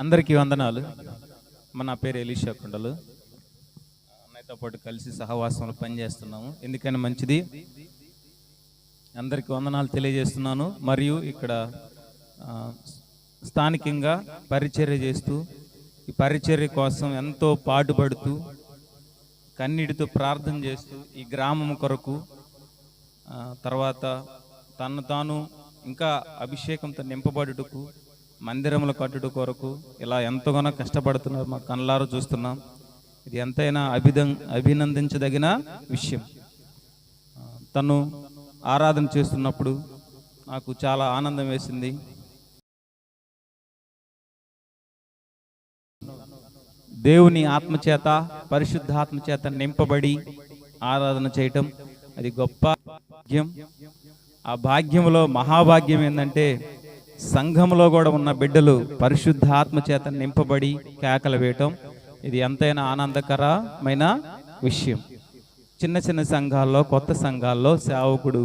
అందరికీ వందనాలు. మన నా పేరు ఎలీషా కొండలు. అన్నయ్యతో పాటు కలిసి సహవాసంలో పనిచేస్తున్నాము. ఎందుకని మంచిది? అందరికీ వందనాలు తెలియజేస్తున్నాను. మరియు ఇక్కడ స్థానికంగా పరిచర్య చేస్తూ ఈ పరిచర్య కోసం ఎంతో పాటుపడుతూ కన్నీటితో ప్రార్థన చేస్తూ ఈ గ్రామం కొరకు తర్వాత తను తాను ఇంకా అభిషేకంతో నింపబడుటకు మందిరముల కట్టుడు కొరకు ఇలా ఎంతగానో కష్టపడుతున్నారు మా కళ్ళారు చూస్తున్నాం. ఇది ఎంతైనా అభిదం అభినందించదగిన విషయం. తను ఆరాధన చేస్తున్నప్పుడు నాకు చాలా ఆనందం వేసింది. దేవుని ఆత్మచేత పరిశుద్ధాత్మ చేత నింపబడి ఆరాధన చేయటం అది గొప్ప భాగ్యం. ఆ భాగ్యంలో మహాభాగ్యం ఏంటంటే సంఘంలో కూడా ఉన్న బిడ్డలు పరిశుద్ధాత్మ చేత నింపబడి కేకలు వేయటం ఇది ఎంతైనా ఆనందకరమైన విషయం. చిన్న చిన్న సంఘాల్లో కొత్త సంఘాల్లో సేవకుడు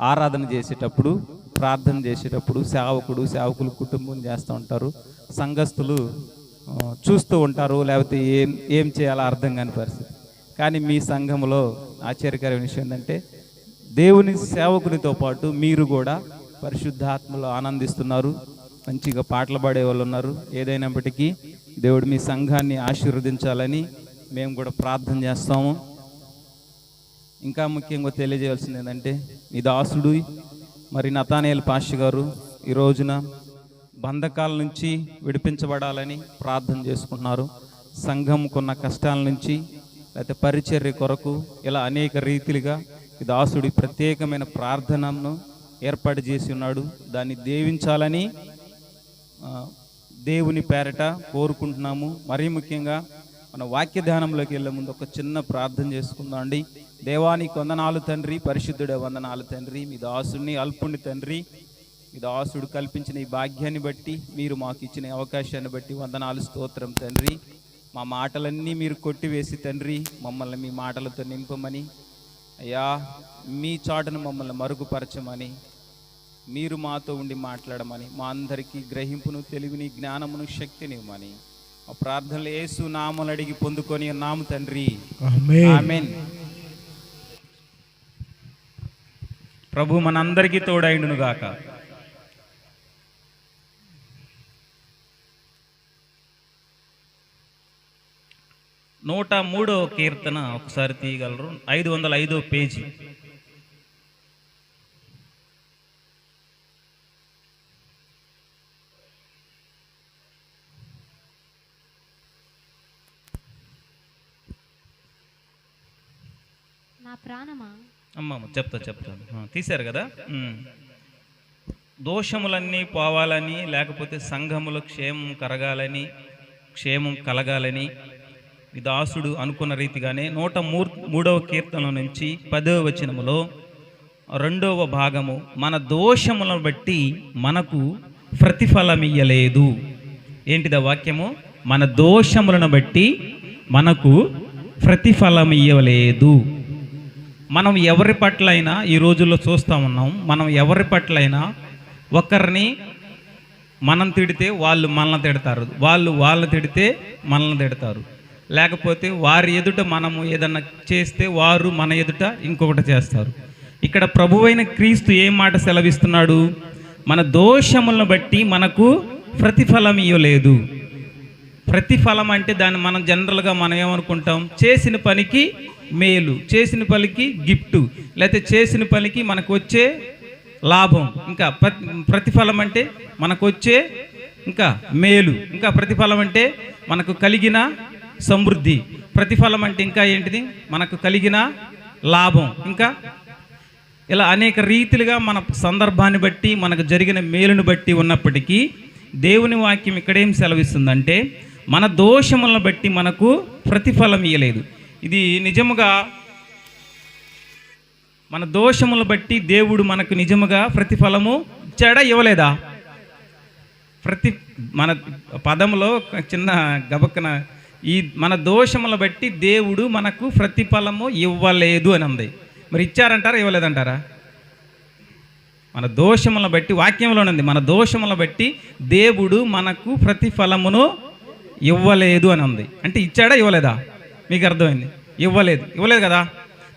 ఆరాధన చేసేటప్పుడు ప్రార్థన చేసేటప్పుడు సేవకుడు సేవకులు కుటుంబం చేస్తూ ఉంటారు. సంఘస్థులు చూస్తూ ఉంటారు లేకపోతే ఏం ఏం చేయాలో అర్థం కాని పరిస్థితి. కానీ మీ సంఘంలో ఆశ్చర్యకరమైన విషయం ఏంటంటే దేవుని సేవకునితో పాటు మీరు కూడా పరిశుద్ధాత్మలో ఆనందిస్తున్నారు. మంచిగా పాటలు పాడే వాళ్ళు ఉన్నారు. ఏదైనప్పటికీ దేవుడు మీ సంఘాన్ని ఆశీర్వదించాలని మేము కూడా ప్రార్థన చేస్తాము. ఇంకా ముఖ్యంగా తెలియజేయాల్సింది ఏంటంటే మీ దాసుడు మరి నతానేల్ పాష గారు ఈ రోజున బంధకాల నుంచి విడిపించబడాలని ప్రార్థన చేసుకుంటున్నారు. సంఘంకున్న కష్టాల నుంచి లేకపోతే పరిచర్య కొరకు ఇలా అనేక రీతిలుగా ఈ దాసుడి ప్రత్యేకమైన ప్రార్థనను ఏర్పాటు చేసి ఉన్నాడు. దాన్ని దేవించాలని దేవుని పేరట కోరుకుంటున్నాము. మరీ ముఖ్యంగా మన వాక్య ధ్యానంలోకి వెళ్ళే ముందు ఒక చిన్న ప్రార్థన చేసుకుందాం అండి. దేవానికి వందనాలు తండ్రి పరిశుద్ధుడే వందనాలు తండ్రి మీ దాసుని అల్పుని తండ్రి మీ దాసుడు కల్పించిన ఈ భాగ్యాన్ని బట్టి మీరు మాకు ఇచ్చిన అవకాశాన్ని బట్టి వందనాలు స్తోత్రం తండ్రి. మా మాటలన్నీ మీరు కొట్టివేసి తండ్రి మమ్మల్ని మీ మాటలతో నింపమని అయ్యా మీ చాటును మమ్మల్ని మరుగుపరచమని మీరు మాతో ఉండి మాట్లాడమని మా అందరికీ గ్రహింపును తెలివిని జ్ఞానమును శక్తిని ఇవ్వమని మా ప్రార్థనలు యేసు నామలు అడిగి పొందుకొని నాము తండ్రి. ప్రభు మనందరికీ తోడైండును గాక నూట మూడో కీర్తన ఒకసారి తీయగలరు. ఐదు వందల ఐదో పేజీ. నా ప్రాణమా? అమ్మమ్మ చెప్తా చెప్తాను తీశారు కదా. దోషములన్నీ పోవాలని లేకపోతే సంఘములో క్షేమం కరగాలని క్షేమం కలగాలని దాసుడు అనుకున్న రీతిగానే నూట మూర్ మూడవ కీర్తన నుంచి పదవ వచనములో రెండవ భాగము మన దోషములను బట్టి మనకు ప్రతిఫలమియ్యలేదు. ఏంటిది ఆ వాక్యము? మన దోషములను బట్టి మనకు ప్రతిఫలమియ్యలేదు. మనం ఎవరి పట్లైనా ఈ రోజుల్లో చూస్తూ ఉన్నాం మనం ఎవరి పట్లైనా ఒకరిని మనం తిడితే వాళ్ళు మనల్ని తిడతారు వాళ్ళు వాళ్ళని తిడితే మనల్ని తిడతారు. లేకపోతే వారి ఎదుట మనము ఏదన్నా చేస్తే వారు మన ఎదుట ఇంకొకటి చేస్తారు. ఇక్కడ ప్రభువైన క్రీస్తు ఏ మాట సెలవిస్తున్నాడు? మన దోషములను బట్టి మనకు ప్రతిఫలం ఇవ్వలేదు ప్రతిఫలం అంటే దాన్ని మనం జనరల్గా మనం ఏమనుకుంటాం? చేసిన పనికి మేలు చేసిన పనికి గిఫ్ట్ లేకపోతే చేసిన పనికి మనకు వచ్చే లాభం ఇంకా ప్రతి ప్రతిఫలం అంటే మనకు వచ్చే ఇంకా మేలు ఇంకా ప్రతిఫలం అంటే మనకు కలిగిన సమృద్ధి. ప్రతిఫలం అంటే ఇంకా ఏంటిది? మనకు కలిగిన లాభం. ఇంకా ఇలా అనేక రీతిలుగా మన సందర్భాన్ని బట్టి మనకు జరిగిన మేలును బట్టి ఉన్నప్పటికీ దేవుని వాక్యం ఇక్కడేం సెలవిస్తుందంటే మన దోషములను బట్టి మనకు ప్రతిఫలం ఇవ్వలేదు ఇది నిజముగా మన దోషములను బట్టి దేవుడు మనకు నిజముగా ప్రతిఫలము ఇచ్చాడా ఇవ్వలేదా? ప్రతి మన పదంలో చిన్న గబక్కన ఈ మన దోషములను బట్టి దేవుడు మనకు ప్రతిఫలము ఇవ్వలేదు అని ఉంది. మరి ఇచ్చారంటారా ఇవ్వలేదంటారా? మన దోషములను బట్టి వాక్యంలో ఉంది. మన దోషములను బట్టి దేవుడు మనకు ప్రతిఫలమును ఇవ్వలేదు అని ఉంది. అంటే ఇచ్చాడా ఇవ్వలేదా? మీకు అర్థమైంది. ఇవ్వలేదు. ఇవ్వలేదు కదా?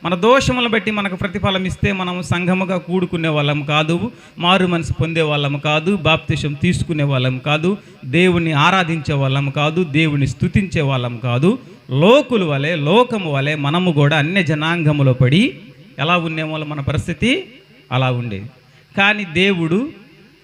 మన దోషములను బట్టి మనకు ప్రతిఫలం ఇస్తే మనం సంఘముగా కూడుకునే వాళ్ళం కాదు మారు మనసు పొందే వాళ్ళం కాదు బాప్తిషం తీసుకునే వాళ్ళం కాదు దేవుణ్ణి ఆరాధించే వాళ్ళం కాదు దేవుని స్తుతించే వాళ్ళం కాదు. లోకులు వలె లోకము వలె మనము కూడా అన్య జనాంగములో పడి ఎలా ఉండేమో మన పరిస్థితి అలా ఉండేది. కానీ దేవుడు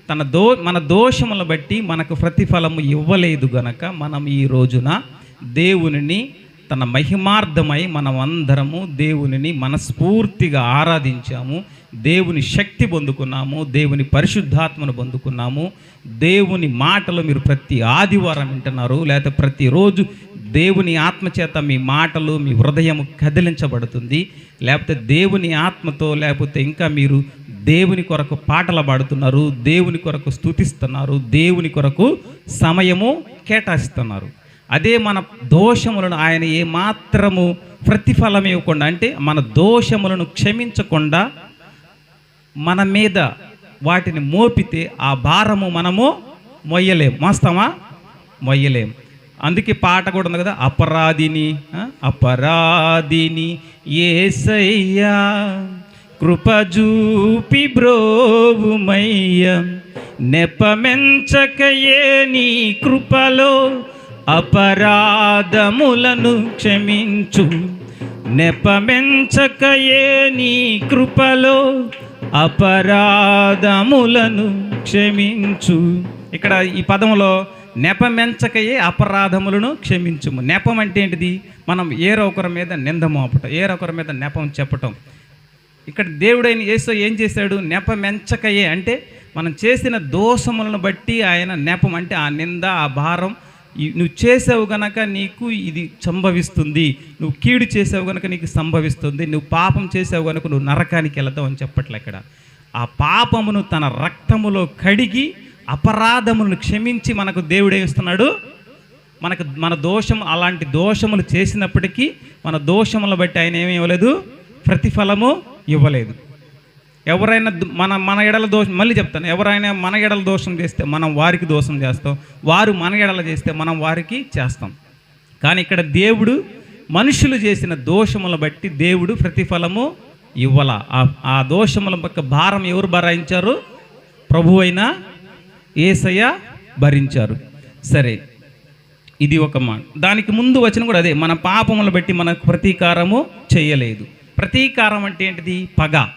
తన దో మన దోషములను బట్టి మనకు ప్రతిఫలము ఇవ్వలేదు గనక మనం ఈ రోజున దేవునిని తన మహిమార్థమై మనం అందరము దేవునిని మనస్ఫూర్తిగా ఆరాధించాము. దేవుని శక్తి పొందుకున్నాము. దేవుని పరిశుద్ధాత్మను పొందుకున్నాము. దేవుని మాటలు మీరు ప్రతి ఆదివారం వింటున్నారు. లేకపోతే ప్రతిరోజు దేవుని ఆత్మచేత మీ మాటలు మీ హృదయం కదిలించబడుతుంది. లేకపోతే దేవుని ఆత్మతో లేకపోతే ఇంకా మీరు దేవుని కొరకు పాటలు పాడుతున్నారు. దేవుని కొరకు స్తుతిస్తున్నారు. దేవుని కొరకు సమయము కేటాయిస్తున్నారు. అదే మన దోషములను ఆయన ఏమాత్రము ప్రతిఫలం ఇవ్వకుండా అంటే మన దోషములను క్షమించకుండా మన మీద వాటిని మోపితే ఆ భారము మనము మొయ్యలేం. మోస్తామా మొయ్యలేం. అందుకే పాట కూడా ఉంది కదా అపరాధిని అపరాధిని ఏసయ్యా కృపజూపి బ్రోవుమయ్య నెపమెంచకయే నీ కృపలో అపరాధములను క్షమించు. నెపమెంచకయే నీ కృపలో అపరాధములను క్షమించు. ఇక్కడ ఈ పదములో నెపమెంచకయే అపరాధములను క్షమించుము. నెపం అంటే ఏంటిది? మనం ఏరొకరి మీద నింద మోపటం ఏరొకరి మీద నెపం చెప్పటం. ఇక్కడ దేవుడైన యేసు ఏం చేశాడు? నెపమెంచకయే అంటే మనం చేసిన దోషములను బట్టి ఆయన నెపం అంటే ఆ నింద ఆ భారం నువ్వు చేసావు గనక నీకు ఇది సంభవిస్తుంది. నువ్వు కీడు చేసావు గనక నీకు సంభవిస్తుంది. నువ్వు పాపం చేసావు గనక నువ్వు నరకానికి వెళతావు అని చెప్పట్లే ఇక్కడ ఆ పాపమును తన రక్తములో కడిగి అపరాధములను క్షమించి మనకు దేవుడు మనకు మన దోషం అలాంటి దోషములు చేసినప్పటికీ మన దోషములను బట్టి ఆయన ఏమి ఇవ్వలేదు? ప్రతిఫలము ఇవ్వలేదు. ఎవరైనా మన మన ఎడల దోషం మళ్ళీ చెప్తాను. ఎవరైనా మన ఎడల దోషం చేస్తే మనం వారికి దోషం చేస్తాం. వారు మన ఎడల చేస్తే మనం వారికి చేస్తాం. కానీ ఇక్కడ దేవుడు మనుషులు చేసిన దోషముల బట్టి దేవుడు ప్రతిఫలము ఇవ్వాల. ఆ- ఆ దోషముల పక్క భారం ఎవరు భరాయించారు ప్రభు అయిన ఏసయ్య భరించారు. సరే ఇది ఒక మాట దానికి ముందు వచ్చిన కూడా అదే. మన పాపములు బట్టి మనకు ప్రతీకారము చేయలేదు. ప్రతీకారం అంటే ఏంటిది? పగ.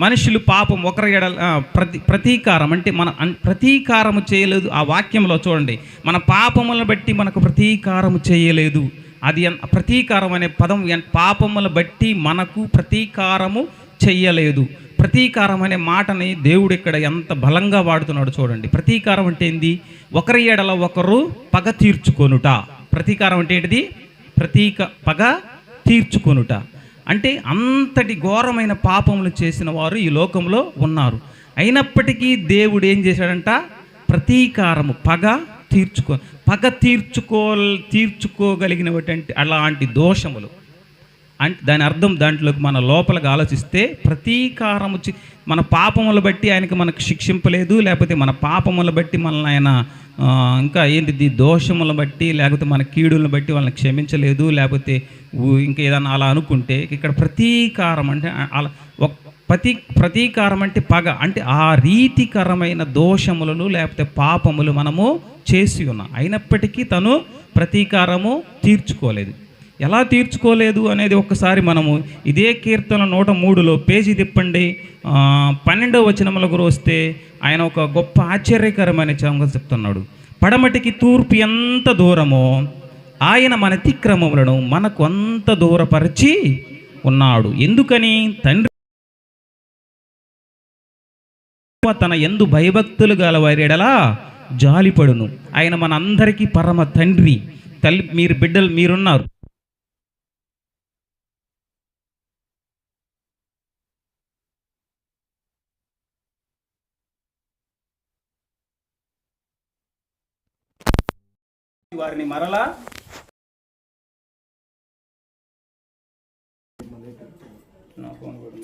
మనుషులు పాపం ఒకరి ఎడల ప్రతి ప్రతీకారం అంటే మన అన్- ప్రతీకారము చేయలేదు ఆ వాక్యంలో చూడండి. మన పాపములను బట్టి మనకు ప్రతీకారము చేయలేదు. అది ఎన్- ప్రతీకారం అనే పదం పాపములను బట్టి మనకు ప్రతీకారము చెయ్యలేదు. ప్రతీకారం అనే మాటని దేవుడు ఇక్కడ ఎంత బలంగా వాడుతున్నాడు చూడండి. ప్రతీకారం అంటే ఏంది? ఒకరి ఎడల ఒకరు పగ తీర్చుకొనుట. ప్రతీకారం అంటే ఏంటిది? ప్రతీక పగ తీర్చుకొనుట. అంటే అంతటి ఘోరమైన పాపములు చేసిన వారు ఈ లోకంలో ఉన్నారు. అయినప్పటికీ దేవుడు ఏం చేశాడంట? ప్రతీకారము పగ తీర్చుకో పగ తీర్చుకో తీర్చుకోగలిగినటువంటి అలాంటి దోషములు. అంటే దాని అర్థం దాంట్లోకి మన లోపలికి ఆలోచిస్తే ప్రతీకారము చి- మన పాపములు బట్టి ఆయనకి మనకు శిక్షింపలేదు లేకపోతే మన పాపములు బట్టి మనల్ని ఆయన ఇంకా ఏంటిది దోషములను బట్టి లేకపోతే మన కీడులను బట్టి వాళ్ళని క్షమించలేదు లేకపోతే ఇంకా ఏదైనా అలా అనుకుంటే ఇక్కడ ప్రతీకారం అంటే అలా ఒక ప్రతీ ప్రతీకారం అంటే పగ అంటే ఆ రీతికరమైన దోషములను లేకపోతే పాపములు మనము చేసి ఉన్నాం. అయినప్పటికీ తను ప్రతీకారము తీర్చుకోలేదు. ఎలా తీర్చుకోలేదు అనేది ఒక్కసారి మనము ఇదే కీర్తన నూట మూడులో పేజీ తిప్పండి. ఆ, పన్నెండవ వచనములకు వస్తే ఆయన ఒక గొప్ప ఆశ్చర్యకరమైన సంగతి చెప్తున్నాడు. పడమటికి తూర్పు ఎంత దూరమో ఆయన మన అతిక్రమములను మనకు అంత దూరపరిచి ఉన్నాడు. ఎందుకని? తండ్రి తన ఎందు భయభక్తులు గల వారిడలా జాలిపడును. ఆయన మన అందరికీ పరమ తండ్రి. తల్లి మీరు బిడ్డలు మీరున్నారు. వారిని మరలా నా ఫోన్ రోజు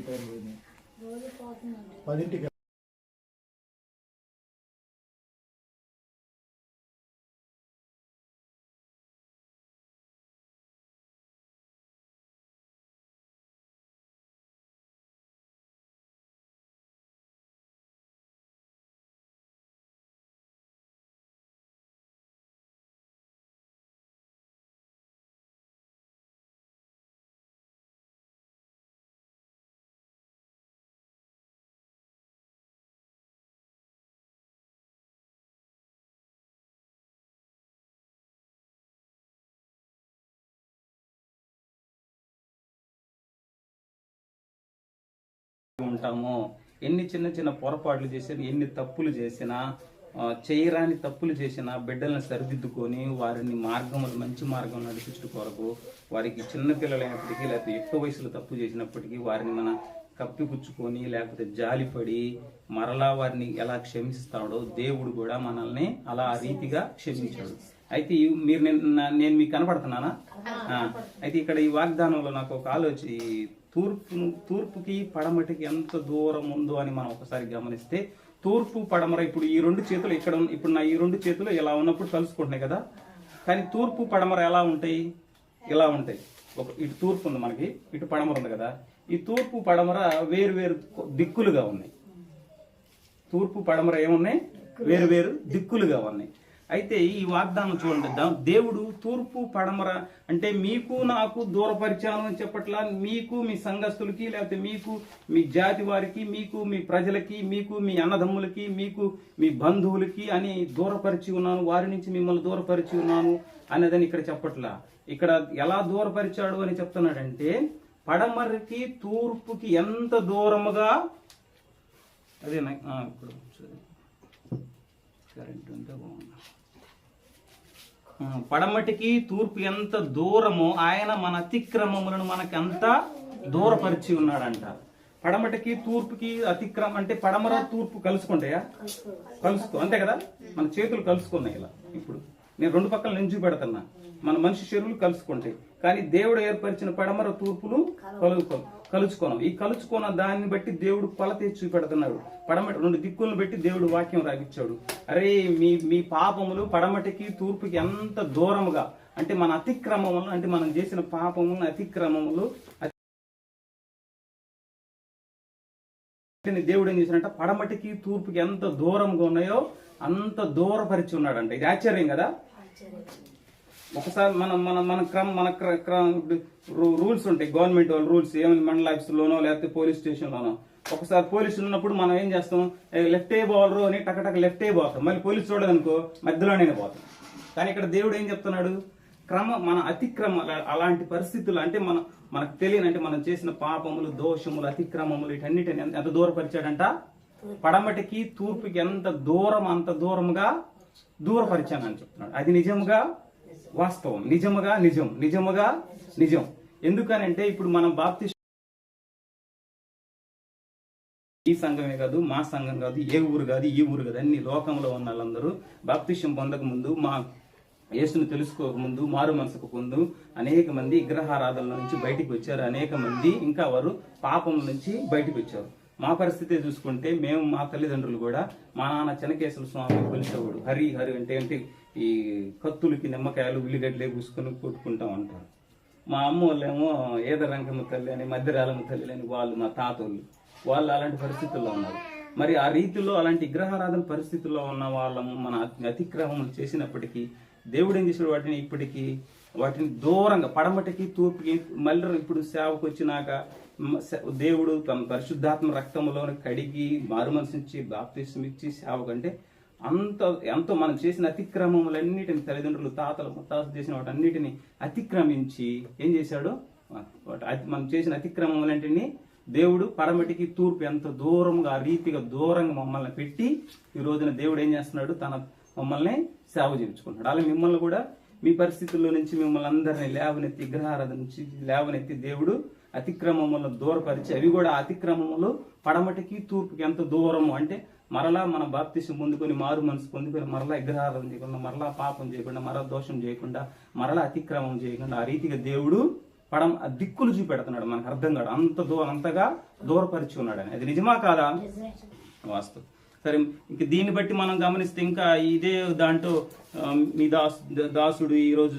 టైం పోతుందండి పదింటికి ఉంటామో ఎన్ని చిన్న చిన్న పొరపాట్లు చేసినా ఎన్ని తప్పులు చేసినా చేయరాని తప్పులు చేసినా బిడ్డలను సరిదిద్దుకొని వారిని మార్గములు మంచి మార్గం నడిపించడం కొరకు వారికి చిన్న పిల్లలైనప్పటికీ లేకపోతే ఎక్కువ వయసులో తప్పు చేసినప్పటికీ వారిని మన కప్పిపుచ్చుకొని లేకపోతే జాలిపడి మరలా వారిని ఎలా క్షమిస్తాడో దేవుడు కూడా మనల్ని అలా ఆ రీతిగా క్షమించాడు. అయితే మీరు నేను నేను మీకు కనపడుతున్నానా? అయితే ఇక్కడ ఈ వాగ్దానంలో నాకు ఒక ఆలోచన తూర్పును తూర్పు తూర్పుకి పడమటికి ఎంత దూరం ఉందో అని మనం ఒకసారి గమనిస్తే తూర్పు పడమర ఇప్పుడు ఈ రెండు చేతులు ఇక్కడ ఇప్పుడు నా ఈ రెండు చేతులు ఇలా ఉన్నప్పుడు కలుసుకుంటున్నాయి కదా? కానీ తూర్పు పడమర ఎలా ఉంటాయి? ఇలా ఉంటాయి. ఒక ఇటు తూర్పు ఉంది మనకి ఇటు పడమర ఉంది కదా? ఈ తూర్పు పడమర వేరు వేరు దిక్కులుగా ఉన్నాయి. తూర్పు పడమర ఏమున్నాయి? వేరు వేరు దిక్కులుగా ఉన్నాయి. అయితే ఈ వాగ్దానం చూడండి. దా- దేవుడు తూర్పు పడమర అంటే మీకు నాకు దూరపరిచాను అని చెప్పట్లా మీకు మీ సంఘస్థులకి లేకపోతే మీకు మీ జాతి వారికి మీకు మీ ప్రజలకి మీకు మీ అన్నదమ్ములకి మీకు మీ బంధువులకి అని దూరపరిచి ఉన్నాను. వారి నుంచి మిమ్మల్ని దూరపరిచి ఉన్నాను అనేదని ఇక్కడ చెప్పట్లా. ఇక్కడ ఎలా దూరపరిచాడు అని చెప్తున్నాడంటే పడమరకి తూర్పుకి ఎంత దూరముగా అదే నా- ఇప్పుడు కరెంట్ ఉంటే బాగుంది. పడమటికి తూర్పు ఎంత దూరమో ఆయన మన అతిక్రమములను మనకి అంత దూరపరిచి ఉన్నాడంట. పడమటికి తూర్పుకి అతిక్రమం అంటే పడమర తూర్పు కలుసుకుంటాయా? కలుసుకో అంతే కదా? మన చేతులు కలుసుకున్నాయి ఇలా ఇప్పుడు. నేను రెండు పక్కల నుంచి పెడుతున్నా మన మనిషి చెరువులు కలుసుకుంటాయి. కానీ దేవుడు ఏర్పరిచిన పడమర తూర్పులు కలుసుకో కలుచుకోనం. ఈ కలుసుకున్న దాన్ని బట్టి దేవుడు కొలత చూపెడుతున్నాడు. పడమటి రెండు దిక్కులను బట్టి దేవుడు వాక్యం రాగిచ్చాడు అరే మీ మీ పాపములు పడమటికి తూర్పుకి ఎంత దూరముగా? అంటే మన అతిక్రమములు అంటే మనం చేసిన పాపములు అతిక్రమములు దేవుడు ఏం చేశాడంటే? పడమటికి తూర్పుకి ఎంత దూరంగా ఉన్నాయో అంత దూరపరిచి ఉన్నాడంట. ఇది ఆశ్చర్యం కదా? ఒకసారి మనం మన మన క్రమ మన రూల్స్ ఉంటాయి. గవర్నమెంట్ వాళ్ళ రూల్స్ ఏమైనా మండల ఆఫీసులోనో లేకపోతే పోలీస్ స్టేషన్లోనో ఒకసారి పోలీసులు ఉన్నప్పుడు మనం ఏం చేస్తాం? లెఫ్ట్ ఏ బౌలరు అని టకటక లెఫ్ట్ ఏ పోతాం. మళ్ళీ పోలీసు చూడదనుకో మధ్యలోనే పోతాం. కానీ ఇక్కడ దేవుడు ఏం చెప్తున్నాడు? క్రమ మన అతిక్రమ అలాంటి పరిస్థితులు అంటే మన మనకు తెలియని అంటే మనం చేసిన పాపములు దోషములు అతిక్రమములు వీటన్నిటిని ఎంత ఎంత దూరపరిచాడంట? పడమటికి తూర్పుకి ఎంత దూరం అంత దూరముగా దూరపరిచానని చెప్తున్నాడు. అది నిజముగా వాస్తవం. నిజముగా నిజం. నిజముగా నిజం. ఎందుకనంటే ఇప్పుడు మనం బాప్తి ఈ సంఘమే కాదు మా సంఘం కాదు ఏ ఊరు కాదు ఈ ఊరు కాదు అన్ని లోకంలో ఉన్న వాళ్ళందరూ బాప్తిష్యం పొందక ముందు మా యేసును తెలుసుకోక ముందు మారు మనసుకు ముందు అనేక మంది విగ్రహారాధనల నుంచి బయటికి వచ్చారు. అనేక మంది ఇంకా వారు పాపం నుంచి బయటికి వచ్చారు. మా పరిస్థితి చూసుకుంటే మేము మా తల్లిదండ్రులు కూడా మా నాన్న చెనకేశ్వర స్వామి కొలిచేవాడు. హరి హరి అంటే అంటే ఈ కత్తులకి నిమ్మకాయలు ఉల్లిగడ్డలే పూసుకొని కొట్టుకుంటాం అంటారు మా అమ్మ వాళ్ళేమో ఏదరంగమ్మ తల్లి అని మధ్యరాలమ్మ తల్లి అని వాళ్ళు మా తాతోళ్ళు. వాళ్ళు అలాంటి పరిస్థితుల్లో ఉన్నారు. మరి ఆ రీతిలో అలాంటి విగ్రహారాధన పరిస్థితుల్లో ఉన్న వాళ్ళము మన అతిక్రమములు చేసినప్పటికీ దేవుడు ఏం చేసాడు వాటిని ఇప్పటికీ వాటిని దూరంగా పడమటికి తూర్పుకి మళ్ళీ ఇప్పుడు సేవకు వచ్చినాక దేవుడు తన పరిశుద్ధాత్మ రక్తంలోని కడిగి మారు మనసునిచ్చి ఇచ్చి సేవకంటే అంత ఎంతో మనం చేసిన అతిక్రమములన్నిటిని తల్లిదండ్రులు తాతలు ముత్తాతలు చేసిన వాటన్నిటిని అతిక్రమించి ఏం చేశాడు? వాటి అతి- మనం చేసిన అతిక్రమములన్నిటిని దేవుడు పడమటికి తూర్పు ఎంత దూరంగా ఆ రీతిగా దూరంగా మమ్మల్ని పెట్టి ఈ రోజున దేవుడు ఏం చేస్తున్నాడు? తన మమ్మల్ని సేవ చేయించుకుంటున్నాడు. అలా మిమ్మల్ని కూడా మీ పరిస్థితుల్లో నుంచి మిమ్మల్ని అందరినీ లేవనెత్తి విగ్రహారాధన నుంచి లేవనెత్తి దేవుడు అతిక్రమములను దూరపరిచి అవి కూడా అతిక్రమములు పడమటికి తూర్పుకి ఎంత దూరము అంటే మరలా మన బాప్తిసం పొందుకొని మారు మనసు పొందుకొని మరలా విగ్రహారాధన చేయకుండా మరలా పాపం చేయకుండా మరలా దోషం చేయకుండా మరలా అతిక్రమం చేయకుండా ఆ రీతిగా దేవుడు పడం ఆ దిక్కులు చూపెడుతున్నాడు మనకు అర్థం కాదు అంత దూ అంతగా దూరపరిచి ఉన్నాడు అని అది నిజమా కాదా? వాస్తు సరే ఇంక దీన్ని బట్టి మనం గమనిస్తే ఇంకా ఇదే దాంట్లో మీ దాస్ దాసుడు ఈరోజు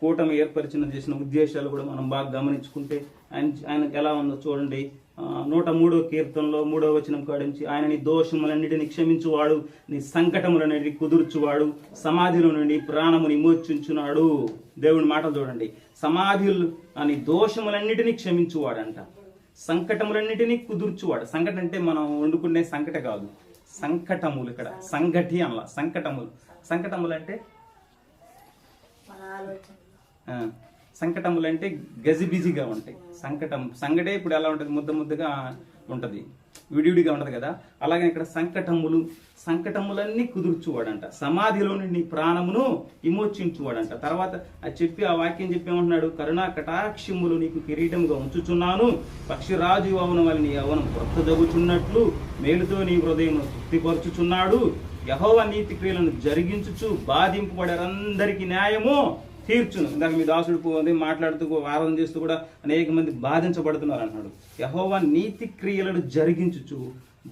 కూటమి ఏర్పరిచిన చేసిన ఉద్దేశాలు కూడా మనం బాగా గమనించుకుంటే ఆయన ఆయనకు ఎలా ఉందో చూడండి. నూట మూడో కీర్తనలో మూడో వచనం కాడించి ఆయన నీ దోషములన్నిటిని క్షమించువాడు నీ సంకటములన్నిటిని కుదుర్చువాడు సమాధిలో నుండి ప్రాణముని మోచించున్నాడు దేవుని మాటలు చూడండి. సమాధులు అని దోషములన్నిటిని క్షమించువాడంట. సంకటములన్నిటినీ కుదుర్చువాడు. సంకట అంటే మనం వండుకునే సంకట కాదు. సంకటములు ఇక్కడ. సంఘటి అనలా. సంకటములు. సంకటములు అంటే? ఆ, సంకటములు అంటే గజిబిజిగా ఉంటాయి. సంకటం సంకటే ఇప్పుడు ఎలా ఉంటుంది? ముద్ద ముద్దగా ఉంటుంది. విడివిడిగా ఉంటుంది కదా? అలాగే ఇక్కడ సంకటములు సంకటములన్నీ కుదుర్చువాడంట. సమాధిలోని నీ ప్రాణమును విమోచించువాడంట. తర్వాత అది చెప్పి ఆ వాక్యం చెప్పేమంటున్నాడు కరుణా కటాక్షములు నీకు కిరీటముగా ఉంచుచున్నాను. పక్షిరాజు అవనం వల్ల నీ యవనం కొత్త జగుచున్నట్లు మేలుతో నీ హృదయం తృప్తిపరుచుచున్నాడు. యహోవ నీతి క్రియలను జరిగించుచు బాధింపబడారందరికీ న్యాయము. తీర్చును. ఇందాక మీ దాసుడు పోయి మాట్లాడుతూ ఆరాధన చేస్తూ కూడా అనేక మంది బాధించబడుతున్నారు అన్నాడు. యహోవా నీతి క్రియలను జరిగించుచు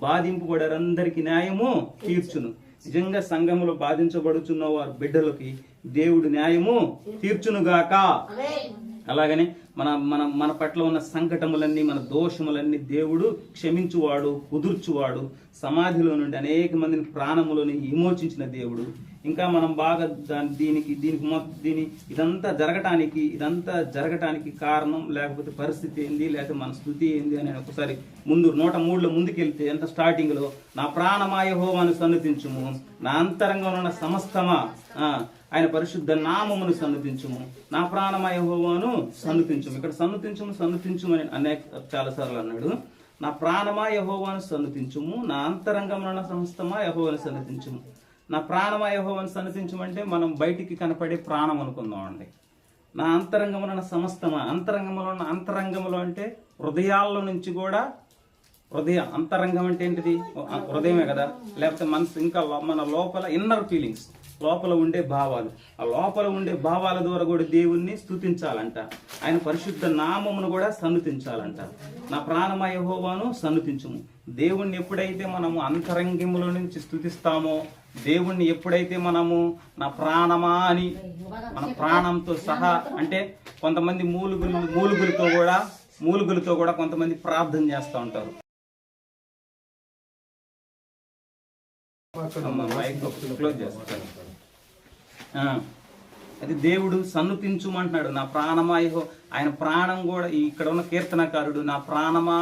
బాధింపబడారందరికీ న్యాయము తీర్చును. నిజంగా సంఘములో బాధించబడుచున్న వారి బిడ్డలకి దేవుడు న్యాయము తీర్చునుగాక అలాగనే మన మన మన పట్ల ఉన్న సంకటములన్నీ మన దోషములన్నీ దేవుడు క్షమించువాడు కుదుర్చువాడు. సమాధిలో నుండి అనేక మందిని ప్రాణములను విమోచించిన దేవుడు ఇంకా మనం బాగా దాని దీనికి దీనికి మొత్తం దీని ఇదంతా జరగటానికి ఇదంతా జరగటానికి కారణం లేకపోతే పరిస్థితి ఏంది లేకపోతే మన స్థుతి ఏంది అని ఒకసారి ముందు నూట మూడులో ముందుకెళ్తే ఎంత స్టార్టింగ్లో నా ప్రాణమాయ హోమాను సన్నతించుము నా అంతరంగంలో ఉన్న సమస్తమా ఆయన పరిశుద్ధ నామమును సన్నతించుము నా ప్రాణమాయ హోమాను సన్నతించుము ఇక్కడ సన్నతించుము సన్నతించుము అని అనేక చాలా సార్లు అన్నాడు. నా ప్రాణమా యహోవాను సన్నతించుము నా అంతరంగం ఉన్న సమస్తమా యహోవాను సన్నతించుము నా ప్రాణమా యహోవాను సన్నతించమంటే మనం బయటికి కనపడే ప్రాణం అనుకుందాం అండి. నా అంతరంగంలో ఉన్న సమస్తమా అంతరంగంలో ఉన్న అంతరంగంలో అంటే హృదయాల్లో నుంచి కూడా హృదయ అంతరంగం అంటే ఏంటిది? హృదయమే కదా? లేకపోతే మనసు ఇంకా మన లోపల ఇన్నర్ ఫీలింగ్స్ లోపల ఉండే భావాలు. ఆ లోపల ఉండే భావాల ద్వారా కూడా దేవుణ్ణి స్థుతించాలంట ఆయన పరిశుద్ధ నామమును కూడా సన్నుతించాలంట. నా ప్రాణమయ హోవాను సన్నుతించుము. దేవుణ్ణి ఎప్పుడైతే మనము అంతరంగంలో నుంచి స్థుతిస్తామో దేవుణ్ణి ఎప్పుడైతే మనము నా ప్రాణమా అని మన ప్రాణంతో సహా అంటే కొంతమంది మూలుగులు మూలుగులతో కూడా మూలుగులతో కూడా కొంతమంది ప్రార్థన చేస్తూ ఉంటారు. అది దేవుడు సన్నుతించుమంటున్నాడు నా ప్రాణమా ఆయన ప్రాణం కూడా ఇక్కడ ఉన్న కీర్తనకారుడు నా ప్రాణమా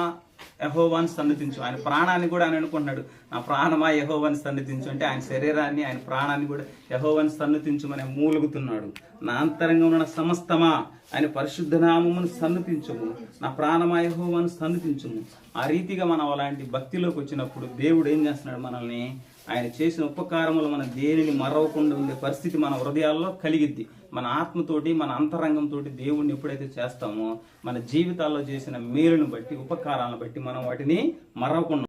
యహోవాని సన్నిధించు ఆయన ప్రాణాన్ని కూడా ఆయన అనుకుంటున్నాడు నా ప్రాణమా యహోవాని సన్నిధించు అంటే ఆయన శరీరాన్ని ఆయన ప్రాణాన్ని కూడా యహోవాని సన్నిధించమని మూలుగుతున్నాడు. నా అంతరంగం ఉన్న సమస్తమా ఆయన పరిశుద్ధ నామమును సన్నిధించుము నా ప్రాణమా యహోవాను సన్నిధించుము ఆ రీతిగా మనం అలాంటి భక్తిలోకి వచ్చినప్పుడు దేవుడు ఏం చేస్తున్నాడు మనల్ని ఆయన చేసిన ఉపకారములు మన దేనిని మరవకుండా ఉండే పరిస్థితి మన హృదయాల్లో కలిగిద్ది. మన ఆత్మతోటి మన అంతరంగంతో దేవుణ్ణి ఎప్పుడైతే చేస్తామో మన జీవితాల్లో చేసిన మేలును బట్టి ఉపకారాలను బట్టి మనం వాటిని మరవకుండా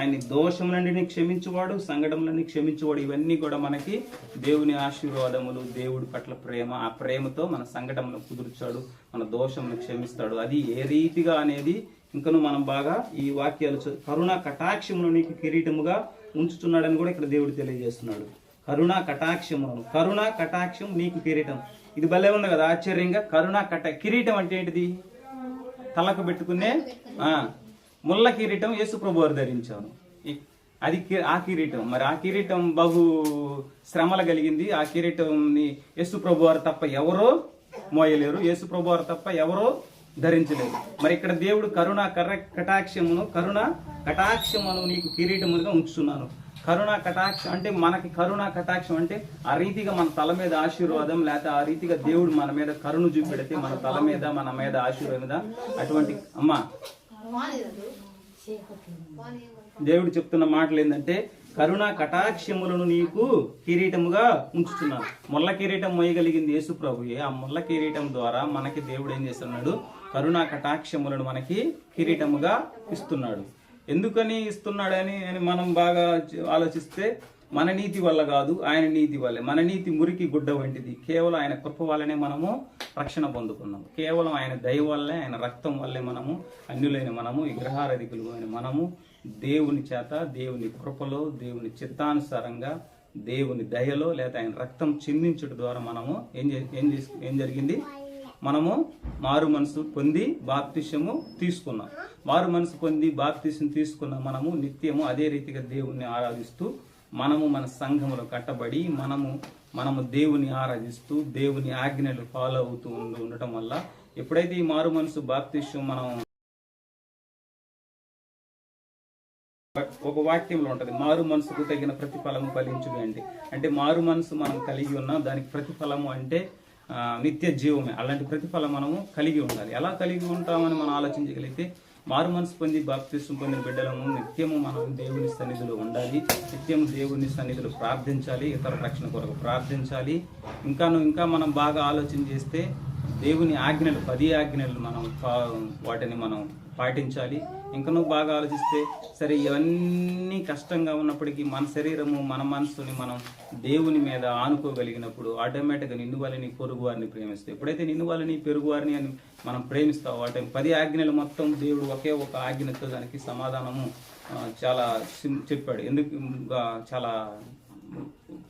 ఆయన దోషములన్నిటిని క్షమించువాడు సంఘటనలన్నీ క్షమించువాడు ఇవన్నీ కూడా మనకి దేవుని ఆశీర్వాదములు దేవుడి పట్ల ప్రేమ ఆ ప్రేమతో మన సంఘటనలు కుదుర్చాడు మన దోషములు క్షమిస్తాడు. అది ఏ రీతిగా అనేది ఇంకను మనం బాగా ఈ వాక్యాలు కరుణ కటాక్షమును నీకు కిరీటముగా ఉంచుతున్నాడని కూడా ఇక్కడ దేవుడు తెలియజేస్తున్నాడు. కరుణ కటాక్షమును కరుణ కటాక్షం నీకు కిరీటం. ఇది భలే ఉంది కదా ఆశ్చర్యంగా. కరుణ కట కిరీటం అంటే ఏంటిది? తలకు పెట్టుకునే ముళ్ళ కిరీటం యేసుప్రభు వారు ధరించాను అది ఆ కిరీటం. మరి ఆ కిరీటం బహు శ్రమలు కలిగింది. ఆ కిరీటంని యేసుప్రభు వారు తప్ప ఎవరో మోయలేరు. యేసుప్రభు వారు తప్ప ఎవరో ధరించలేదు. మరి ఇక్కడ దేవుడు కరుణ కర కటాక్షమును కరుణ కటాక్షమును నీకు కిరీటములుగా ఉంచుతున్నాను కరుణ కటాక్షం అంటే మనకి కరుణ కటాక్షం అంటే ఆ రీతిగా మన తల మీద ఆశీర్వాదం లేకపోతే ఆ రీతిగా దేవుడు మన మీద కరుణ చూపెడితే మన తల మీద మన మీద ఆశీర్వాదం అటువంటి అమ్మా. దేవుడు చెప్తున్న మాటలు ఏంటంటే కరుణ కటాక్షములను నీకు కిరీటముగా ఉంచుతున్నాను ముళ్ళ కిరీటం మోయగలిగింది యేసు ప్రభుయే ఆ ముళ్ళ కిరీటం ద్వారా మనకి దేవుడు ఏం చేస్తున్నాడు? కరుణ కటాక్షములను మనకి కిరీటముగా ఇస్తున్నాడు. ఎందుకని ఇస్తున్నాడని అని మనం బాగా ఆలోచిస్తే మన నీతి వల్ల కాదు ఆయన నీతి వల్లే. మన నీతి మురికి గుడ్డ వంటిది. కేవలం ఆయన కృప వల్లనే మనము రక్షణ పొందుకున్నాం. కేవలం ఆయన దయ వల్లే ఆయన రక్తం వల్లే మనము అన్యులైన మనము విగ్రహారధికులు అయిన మనము దేవుని చేత దేవుని కృపలో దేవుని చిత్తానుసారంగా దేవుని దయలో లేదా ఆయన రక్తం చిందించడం ద్వారా మనము ఏం ఏం ఏం జరిగింది? మనము మారు మనసు పొంది బాప్తిష్యము తీసుకున్నాం. మారు మనసు పొంది బాప్తిష్యం తీసుకున్న మనము నిత్యము అదే రీతిగా దేవుణ్ణి ఆరాధిస్తూ మనము మన సంఘములో కట్టబడి మనము మనము దేవుని ఆరాధిస్తూ దేవుని ఆజ్ఞలు ఫాలో అవుతూ ఉండి ఉండటం వల్ల ఎప్పుడైతే ఈ మారు మనసు బాప్తిష్యం మనం ఒక వాక్యంలో ఉంటుంది మారు మనసుకు తగిన ప్రతిఫలము ఫలించుడు అంటే. అంటే మారు మనసు మనం కలిగి ఉన్నాం దానికి ప్రతిఫలము అంటే నిత్య జీవమే. అలాంటి ప్రతిఫలం మనము కలిగి ఉండాలి. ఎలా కలిగి ఉంటామని మనం ఆలోచించగలిగితే మారు మనసు పొంది బాప్తిష్టం పొందిన బిడ్డలము నిత్యము మనం దేవుని సన్నిధిలో ఉండాలి. నిత్యము దేవుని సన్నిధిలో ప్రార్థించాలి. ఇతర రక్షణ కొరకు ప్రార్థించాలి. ఇంకాను ఇంకా మనం బాగా ఆలోచన చేస్తే దేవుని ఆజ్ఞలు పది ఆజ్ఞలు మనం వాటిని మనం పాటించాలి. ఇంకా నువ్వు బాగా ఆలోచిస్తే సరే ఇవన్నీ కష్టంగా ఉన్నప్పటికీ మన శరీరము మన మనసుని మనం దేవుని మీద ఆనుకోగలిగినప్పుడు ఆటోమేటిక్గా నిన్ను వాళ్ళని పొరుగు వారిని ప్రేమిస్తావు ఎప్పుడైతే నిన్ను వాళ్ళని పెరుగు వారిని అని మనం ప్రేమిస్తావు వాటి పది ఆజ్ఞలు మొత్తం దేవుడు ఒకే ఒక ఆజ్ఞతో దానికి సమాధానము చాలా చెప్పాడు. ఎందుకు? చాలా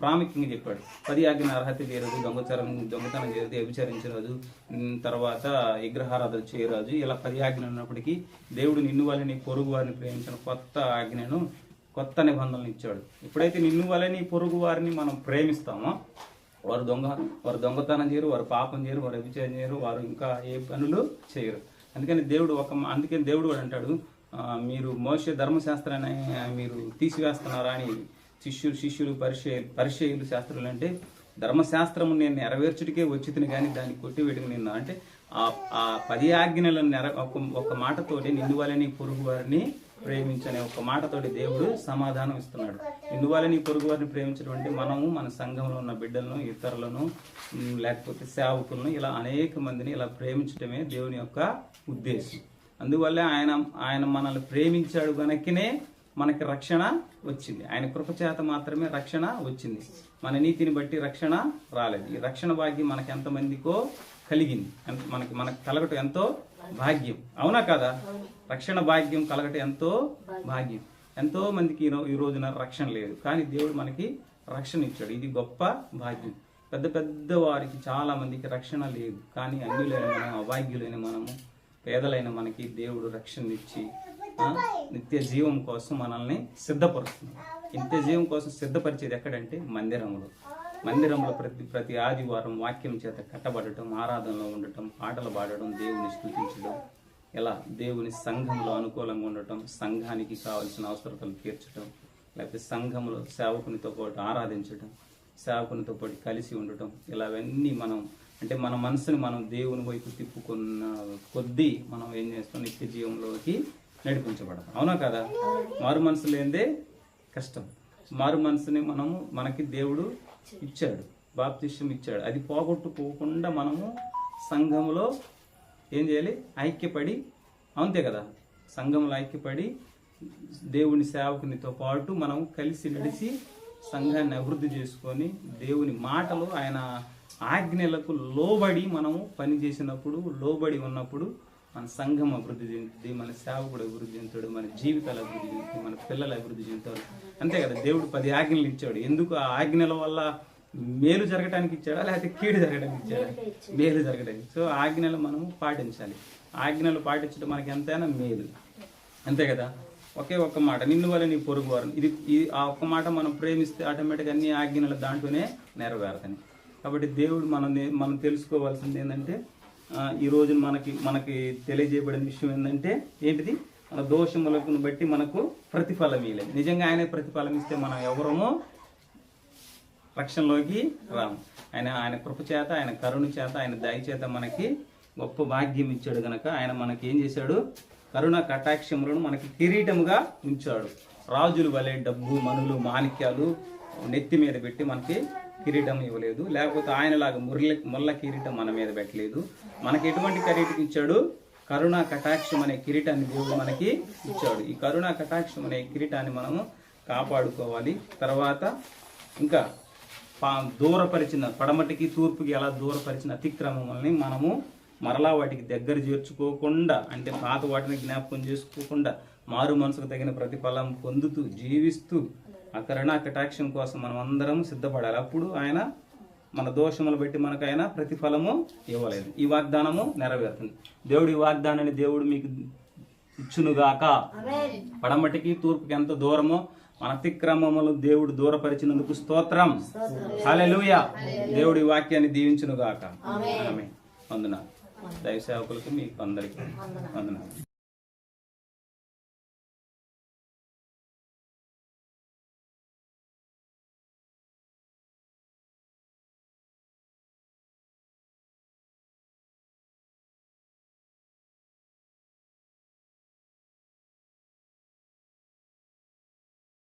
ప్రాముఖ్యంగా చెప్పాడు. పది ఆజ్ఞ అర్హత చేయరాదు దొంగతనం దొంగతనం చేయరాదు వ్యభిచరించరాదు తర్వాత విగ్రహారాధన చేయరాదు ఇలా పది ఆజ్ఞలు ఉన్నప్పటికీ దేవుడు నిన్ను వాళ్ళని పొరుగు వారిని ప్రేమించిన కొత్త ఆజ్ఞను కొత్త నిబంధనలు ఇచ్చాడు. ఎప్పుడైతే నిన్ను వాళ్ళని పొరుగు వారిని మనం ప్రేమిస్తామో వారు దొంగ వారు దొంగతనం చేయరు వారు పాపం చేయరు వారు వ్యభిచారం చేయరు వారు ఇంకా ఏ పనులు చేయరు. అందుకని దేవుడు ఒక అందుకని దేవుడు కూడా అంటాడు మీరు మోసే ధర్మశాస్త్రాన్ని మీరు తీసివేస్తున్నారా అని శిష్యులు శిష్యులు పరిచయ పరిచయులు శాస్త్రులు అంటే ధర్మశాస్త్రము నేను నెరవేర్చుడికే వచ్చితిని కానీ దాన్ని కొట్టివేయడం నిన్న. అంటే ఆ ఆ పది ఆజ్ఞలను నెర ఒక ఒక మాటతోటి నిందువాలని పొరుగు వారిని ప్రేమించనే ఒక మాటతోటి దేవుడు సమాధానం ఇస్తున్నాడు. నిందువాలని పొరుగు వారిని ప్రేమించడం అంటే మనము మన సంఘంలో ఉన్న బిడ్డలను ఇతరులను లేకపోతే సేవకులను ఇలా అనేక మందిని ఇలా ప్రేమించడమే దేవుని యొక్క ఉద్దేశం. అందువల్లే ఆయన ఆయన మనల్ని ప్రేమించాడు కనుకనే మనకి రక్షణ వచ్చింది. ఆయన కృపచేత మాత్రమే రక్షణ వచ్చింది. మన నీతిని బట్టి రక్షణ రాలేదు. ఈ రక్షణ భాగ్యం మనకి ఎంతమందికో కలిగింది. మనకి మనకు కలగటం ఎంతో భాగ్యం. అవునా కదా? రక్షణ భాగ్యం కలగటం ఎంతో భాగ్యం. ఎంతో మందికి ఈ ఈ రోజున రక్షణ లేదు. కానీ దేవుడు మనకి రక్షణ ఇచ్చాడు. ఇది గొప్ప భాగ్యం. పెద్ద పెద్ద వారికి చాలా మందికి రక్షణ లేదు. కానీ అన్యులైన మనం అభాగ్యులైన మనము పేదలైన మనకి దేవుడు రక్షణ ఇచ్చి నిత్య జీవం కోసం మనల్ని సిద్ధపరుస్తున్నాడు నిత్య జీవం కోసం సిద్ధపరిచేది ఎక్కడంటే మందిరంలో మందిరంలో ప్రతి ప్రతి ఆదివారం వాక్యం చేత కట్టబడటం ఆరాధనలో ఉండటం పాటలు పాడడం దేవుని స్థుతించడం ఇలా దేవుని సంఘంలో అనుకూలంగా ఉండటం సంఘానికి కావలసిన అవసరతలు తీర్చడం లేకపోతే సంఘంలో సేవకునితో పాటు ఆరాధించడం సేవకునితో పాటు కలిసి ఉండటం ఇలావన్నీ మనం అంటే మన మనసుని మనం దేవుని వైపు తిప్పుకున్న కొద్దీ మనం ఏం చేస్తాం? నిత్య జీవంలోకి నడిపించబడతాం అవునా కదా? మారు మనసు లేనిదే కష్టం. మారు మనసుని మనము మనకి దేవుడు ఇచ్చాడు. బాప్తిష్యం ఇచ్చాడు. అది పోగొట్టుకోకుండా మనము సంఘంలో ఏం చేయాలి? ఐక్యపడి అంతే కదా? సంఘంలో ఐక్యపడి దేవుని సేవకునితో పాటు మనం కలిసి నడిచి సంఘాన్ని అభివృద్ధి చేసుకొని దేవుని మాటలు ఆయన ఆజ్ఞలకు లోబడి మనము పని చేసినప్పుడు లోబడి ఉన్నప్పుడు మన సంఘం అభివృద్ధి చెందుతుంది మన సేవకుడు అభివృద్ధి చెందుతాడు మన జీవితాలు అభివృద్ధి చెందుతాయి మన పిల్లలు అభివృద్ధి చెందుతారు. అంతే కదా దేవుడు పది ఆజ్ఞలు ఇచ్చాడు. ఎందుకు ఆ ఆజ్ఞల వల్ల మేలు జరగడానికి ఇచ్చాడా లేకపోతే కీడు జరగడానికి ఇచ్చాడా? మేలు జరగడానికి సో ఆజ్ఞలు మనము పాటించాలి. ఆజ్ఞలు పాటించడం మనకి ఎంతైనా మేలు. అంతే కదా? ఒకే ఒక్క మాట నిన్ను వల్ల నీ పొరుగు వారు. ఇది ఈ ఆ ఒక్క మాట మనం ప్రేమిస్తే ఆటోమేటిక్గా అన్ని ఆజ్ఞలు దాంట్లోనే నెరవేరుతాయి. కాబట్టి దేవుడు మనం మనం తెలుసుకోవాల్సింది ఏంటంటే ఈరోజు ఈ రోజు మనకి మనకి తెలియజేయబడిన విషయం ఏంటంటే ఏంటిది? మన దోషములను బట్టి మనకు ప్రతిఫలం ఇవ్వలేదు నిజంగా ఆయనే ప్రతిఫలం ఇస్తే మనం ఎవరమో రక్షణలోకి రాము. ఆయన ఆయన కృప చేత ఆయన కరుణ చేత ఆయన దయ చేత మనకి గొప్ప భాగ్యం ఇచ్చాడు గనక ఆయన మనకి ఏం చేశాడు? కరుణ కటాక్షములను మనకి కిరీటముగా ఉంచాడు. రాజులు వలె డబ్బు మనులు మాణిక్యాలు నెత్తి మీద పెట్టి మనకి కిరీటం ఇవ్వలేదు. లేకపోతే ఆయనలాగా మురళి ముల్ల కిరీటం మన మీద పెట్టలేదు. మనకి ఎటువంటి కిరీటం ఇచ్చాడు? కరుణ కటాక్షం అనే కిరీటాన్ని దేవుడు మనకి ఇచ్చాడు. ఈ కరుణా కటాక్షం అనే కిరీటాన్ని మనము కాపాడుకోవాలి. తర్వాత ఇంకా పా దూరపరిచిన పడమటికి తూర్పుకి ఎలా దూరపరిచిన అతిక్రమములని మనము మరలా వాటికి దగ్గర చేర్చుకోకుండా అంటే పాత వాటిని జ్ఞాపకం చేసుకోకుండా మారు మనసుకు తగిన ప్రతిఫలం పొందుతూ జీవిస్తూ ఆ కరుణా కటాక్షం కోసం మనం అందరం సిద్ధపడాలి. అప్పుడు ఆయన మన దోషములు బట్టి మనకు ఆయన ప్రతిఫలము ఇవ్వలేదు. ఈ వాగ్దానము నెరవేరుతుంది. దేవుడి వాగ్దానాన్ని దేవుడు మీకు ఇచ్చునుగాక. పడమటికి తూర్పుకి ఎంత దూరమో మన అతిక్రమములు దేవుడు దూరపరిచినందుకు స్తోత్రం. హల్లెలూయా. దేవుడి వాక్యాన్ని దీవించునుగాక. ఆమె వందనాలు. దైవ సేవకులకు మీకు అందరికీ వందనాలు.